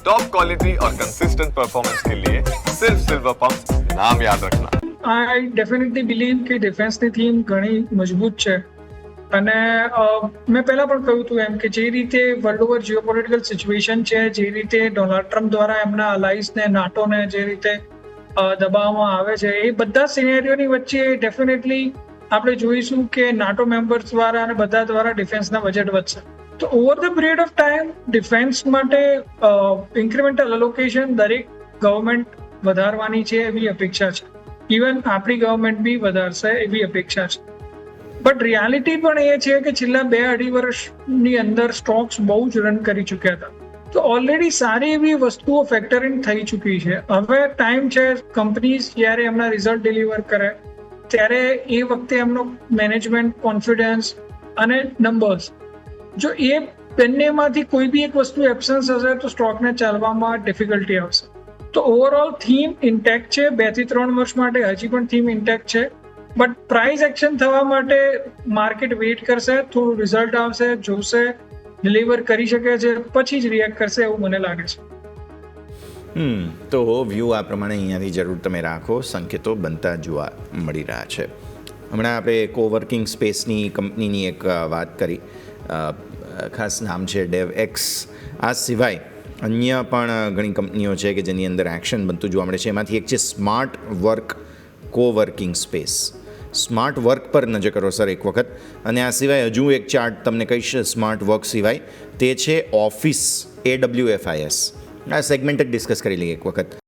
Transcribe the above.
Top quality और consistent performance के लिए सिर्फ सिल्वर पंप नाम याद रखना આઈ ડેફિનેટલી બિલીવ કે ડિફેન્સની થીમ ઘણી મજબૂત છે અને અ, મેં પહેલા પણ કહ્યું હતું એમ કે જે રીતે વર્લ્ડ ઓવર જીઓપોલિટિકલ સિચ્યુએશન છે જે રીતે ડોનાલ્ડ ટ્રમ્પ દ્વારા એમના અલાઇસને નાટોને જે રીતે અ, દબાવવામાં આવે છે એ બધા સિનેરીઓની વચ્ચે ડેફિનેટલી આપણે જોઈશું કે નાટો મેમ્બર્સ દ્વારા અને બધા દ્વારા ડિફેન્સના બજેટ વધશે તો over the period of time defence માટે ઇન્ક્રીમેન્ટલ અલોકેશન દરેક ગવર્મેન્ટ વધારવાની છે એવી અપેક્ષા છે. ઇવન આપણી ગવર્મેન્ટ બી વધારશે એવી અપેક્ષા છે. બટ રિયાલિટી પણ એ છે કે છેલ્લા બે અઢી વર્ષની અંદર સ્ટોક્સ બહુ જ રન કરી ચૂક્યા હતા. તો ઓલરેડી સારી એવી વસ્તુઓ ફેક્ટર ઇન થઈ ચૂકી છે. હવે ટાઈમ છે કંપનીઝ જ્યારે એમના રિઝલ્ટ ડિલિવર કરે, ત્યારે એ વખતે એમનો મેનેજમેન્ટ કોન્ફિડન્સ અને નંબર્સ જો એ બંનેમાંથી કોઈ બી એક વસ્તુ એબસન્સ હશે તો સ્ટોકને ચાલવામાં ડિફિકલ્ટી આવશે. તો ઓવરઓલ થીમ ઇન્ટેક્ટ છે. બેથી ત્રણ વર્ષ માટે હજી પણ થીમ ઇન્ટેક્ટ છે. બટ પ્રાઇસ એક્શન થવા માટે માર્કેટ વેઇટ કરશે, થોડું રિઝલ્ટ આવશે, જોશે ડિલિવર કરી શકે છે, પછી જ રિએક્ટ કરશે એવું મને લાગે છે. હમ, તો વ્યૂ આ પ્રમાણે અહીંયાથી જરૂર તમે રાખો. સંકેતો બનતા જોવા મળી રહ્યા છે. હમણાં આપણે કોવર્કિંગ સ્પેસની કંપનીની એક વાત કરી. ખાસ નામ છે ડેવ એક્સ આ સિવાય અન્ય પણ ઘણી કંપનીઓ છે કે જેની અંદર એક્શન બનતું જોવા મળે છે. એમાંથી એક છે smart work coworking space smart work પર નજર કરો સર એક વખત. અને આ સિવાય હજુ એક ચાર્ટ તમને કહીશ સ્માર્ટ વર્ક સિવાય. તે છે office A W F I S આ સેગમેન્ટ જ ડિસ્કસ કરી લઈએ એક વખત.